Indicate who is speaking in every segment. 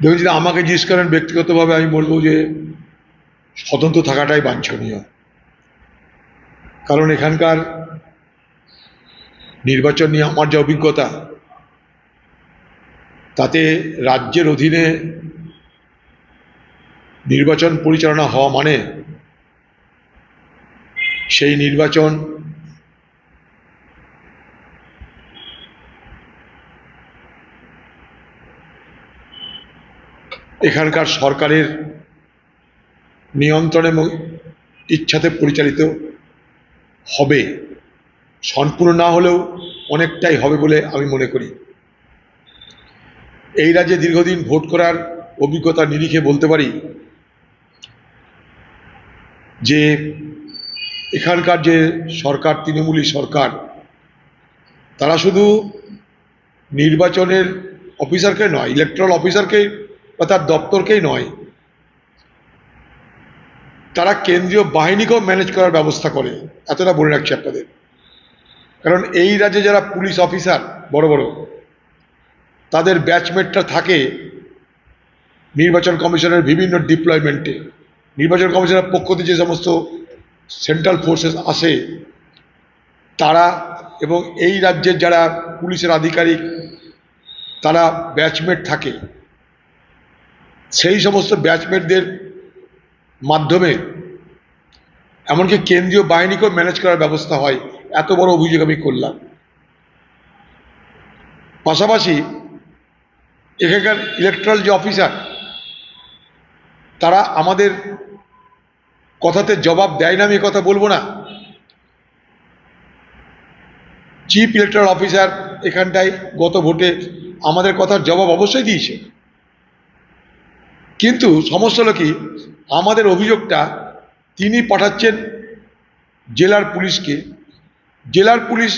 Speaker 1: দেখুন যদি আমাকে জিজ্ঞেস করেন, ব্যক্তিগতভাবে আমি বলব যে স্বতন্ত্র থাকাটাই বাঞ্ছনীয়। কারণ এখানকার নির্বাচন নিয়ে আমার যে অভিজ্ঞতা, তাতে রাজ্যের অধীনে নির্বাচন পরিচালনা হওয়া মানে সেই নির্বাচন এখানকার সরকারের নিয়ন্ত্রণ এবং ইচ্ছাতে পরিচালিত হবে। সম্পূর্ণ না হলেও অনেকটাই হবে বলে আমি মনে করি। এই রাজ্যে দীর্ঘদিন ভোট করার অভিজ্ঞতা নিরিখে বলতে পারি যে, এখানকার যে সরকার, তৃণমূলী সরকার, তারা শুধু নির্বাচনের অফিসারকে নয়, ইলেকট্রাল অফিসারকে বা তার দপ্তরকেই নয়, তারা কেন্দ্রীয় বাহিনীকেও ম্যানেজ করার ব্যবস্থা করে। এতটা বলে রাখছি আপনাদের। কারণ এই রাজ্যে যারা পুলিশ অফিসার বড় বড়, তাদের ব্যাচমেটটা থাকে নির্বাচন কমিশনের বিভিন্ন ডিপ্লয়মেন্টে নির্বাচন কমিশনের পক্ষ থেকে যে সমস্ত সেন্ট্রাল ফোর্সেস আসে, তারা এবং এই রাজ্যের যারা পুলিশের আধিকারিক, তারা ব্যাচমেট থাকে। সেই সমস্ত ব্যাচমেটদের মাধ্যমে, এমনকি কেন্দ্রীয় বাহিনীকেও ম্যানেজ করার ব্যবস্থা হয়, এত বড় অভিযোগ আমি করলাম। পাশাপাশি এখানকার ইলেকট্রাল যে অফিসার তারা আমাদের কথাতে জবাব দেয় না, আমি কথা বলব না। চিফ ইলেকট্রাল অফিসার এখানটায় গত ভোটে আমাদের কথার জবাব অবশ্যই দিয়েছে। কিন্তু সমস্যা হলো কি? আমাদের অভিযোগটা তিনি পাঠাচ্ছেন জেলার পুলিশকে। জেলার পুলিশ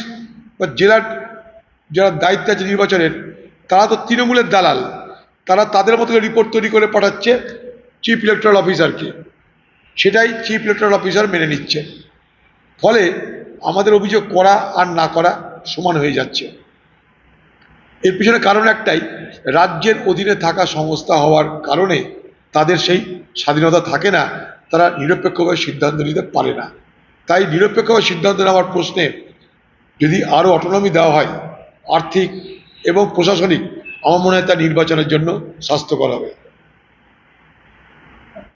Speaker 1: বা জেলার যারা দায়িত্বে আছে নির্বাচনের, তারা তো তৃণমূলের দালাল। তারা তাদের মতো রিপোর্ট তৈরি করে পাঠাচ্ছে চিফ ইলেকট্রাল অফিসারকে সেটাই চিফ ইলেকট্রাল অফিসার মেনে নিচ্ছে। ফলে আমাদের অভিযোগ করা আর না করা সমান হয়ে যাচ্ছে। এর পিছনে কারণ একটাই, রাজ্যের অধীনে থাকা সংস্থা হওয়ার কারণে তাদের সেই স্বাধীনতা থাকে না, তারা নিরপেক্ষভাবে সিদ্ধান্ত নিতে পারে না। তাই নিরপেক্ষভাবে সিদ্ধান্ত নেওয়ার প্রশ্নে যদি আরও অটোনমি দেওয়া হয়, আর্থিক এবং প্রশাসনিক, আমার মনে হয় তা নির্বাচনের জন্য স্বাস্থ্যকর হবে।